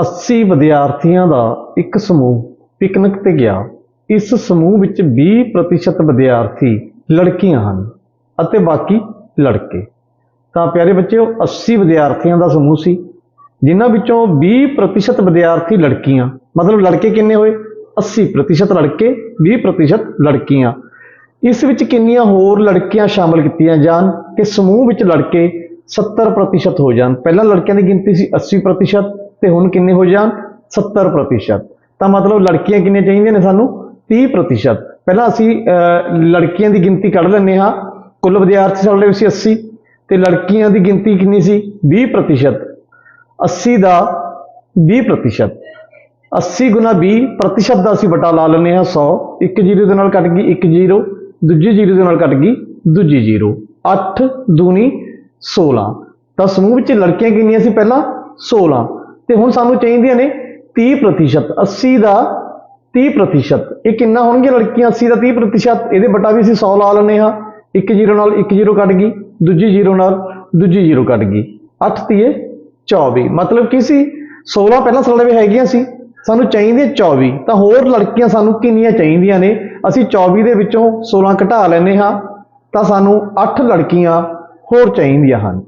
ਅੱਸੀ ਵਿਦਿਆਰਥੀਆਂ ਦਾ ਇੱਕ ਸਮੂਹ ਪਿਕਨਿਕ ਤੇ ਗਿਆ। ਇਸ ਸਮੂਹ ਵਿੱਚ 20% ਵਿਦਿਆਰਥੀ ਲੜਕੀਆਂ ਹਨ ਅਤੇ ਬਾਕੀ ਲੜਕੇ। ਤਾਂ ਪਿਆਰੇ ਬੱਚਿਓ 80 ਵਿਦਿਆਰਥੀਆਂ ਦਾ ਸਮੂਹ ਸੀ, ਜਿਨ੍ਹਾਂ ਵਿੱਚੋਂ 20% ਵਿਦਿਆਰਥੀ ਲੜਕੀਆਂ, ਮਤਲਬ ਲੜਕੇ ਕਿੰਨੇ ਹੋਏ? 80% ਲੜਕੇ 20% ਲੜਕੀਆਂ। ਇਸ ਵਿੱਚ ਕਿੰਨੀਆਂ ਹੋਰ ਲੜਕੀਆਂ ਸ਼ਾਮਲ ਕੀਤੀਆਂ ਜਾਣ ਕਿ ਸਮੂਹ ਵਿੱਚ ਲੜਕੇ 70% ਹੋ ਜਾਣ? ਪਹਿਲਾਂ ਲੜਕਿਆਂ ਦੀ ਗਿਣਤੀ ਸੀ 80% ਤੇ ਹੁਣ ਕਿੰਨੇ ਹੋ ਜਾਣ? 70% ਤਾਂ ਮਤਲਬ ਲੜਕੀਆਂ ਕਿੰਨੀਆਂ ਚਾਹੀਦੀਆਂ ਨੇ ਸਾਨੂੰ? 30% ਪਹਿਲਾਂ ਅਸੀਂ ਅਹ, ਲੜਕੀਆਂ ਦੀ ਗਿਣਤੀ ਕੱਢ ਲੈਂਦੇ ਹਾਂ। ਕੁੱਲ ਵਿਦਿਆਰਥੀ ਸਾਡੇ ਵਿੱਚ ਸੀ 80 ਤੇ ਲੜਕੀਆਂ ਦੀ ਗਿਣਤੀ ਕਿੰਨੀ ਸੀ? 20% 80 ਦਾ 20% 80 ਗੁਣਾ 20 ਪ੍ਰਤੀਸ਼ਤ ਦਾ ਅਸੀਂ ਵਟਾ ਲਾ ਲੈਂਦੇ ਹਾਂ 100 ਇੱਕ ਜ਼ੀਰੋ ਦੇ ਨਾਲ ਕੱਟ ਗਈ, ਇੱਕ ਜ਼ੀਰੋ, ਦੂਜੀ ਜ਼ੀਰੋ ਦੇ ਨਾਲ ਕੱਟ ਗਈ, ਦੂਜੀ ਜ਼ੀਰੋ 8 ਦੂਣੀ 16 ਤਾਂ ਸਮੂਹ ਵਿੱਚ ਲੜਕੀਆਂ ਕਿੰਨੀਆਂ ਸੀ ਪਹਿਲਾਂ? 16 ਤੇ ਹੁਣ ਸਾਨੂੰ ਚਾਹੀਦੀਆਂ ਨੇ 30% 80 ਦਾ 30% ਇਹ ਕਿੰਨਾ ਹੋਣਗੇ ਲੜਕੀਆਂ? 80 ਦਾ 30% ਇਹਦੇ ਬਟਾ ਵੀ ਅਸੀਂ 100 ਲਾ ਲੈਂਦੇ ਹਾਂ। ਇੱਕ ਜ਼ੀਰੋ ਨਾਲ ਇੱਕ ਜ਼ੀਰੋ ਕੱਟ ਗਈ, ਦੂਜੀ ਜ਼ੀਰੋ ਨਾਲ ਦੂਜੀ ਜ਼ੀਰੋ ਕੱਟ ਗਈ। 8 ਤੀਏ 24 ਮਤਲਬ ਕੀ ਸੀ? 16 ਪਹਿਲਾਂ ਸਾਡੇ ਵੀ ਹੈਗੀਆਂ ਸੀ। ਸਾਨੂੰ ਚਾਹੀਦੀਆਂ 24 ਤਾਂ ਹੋਰ ਲੜਕੀਆਂ ਸਾਨੂੰ ਕਿੰਨੀਆਂ ਚਾਹੀਦੀਆਂ ਨੇ? ਅਸੀਂ 24 ਦੇ ਵਿੱਚੋਂ 16 ਘਟਾ ਲੈਂਦੇ ਹਾਂ, ਤਾਂ ਸਾਨੂੰ 8 ਲੜਕੀਆਂ ਹੋਰ ਚਾਹੀਦੀਆਂ ਹਨ।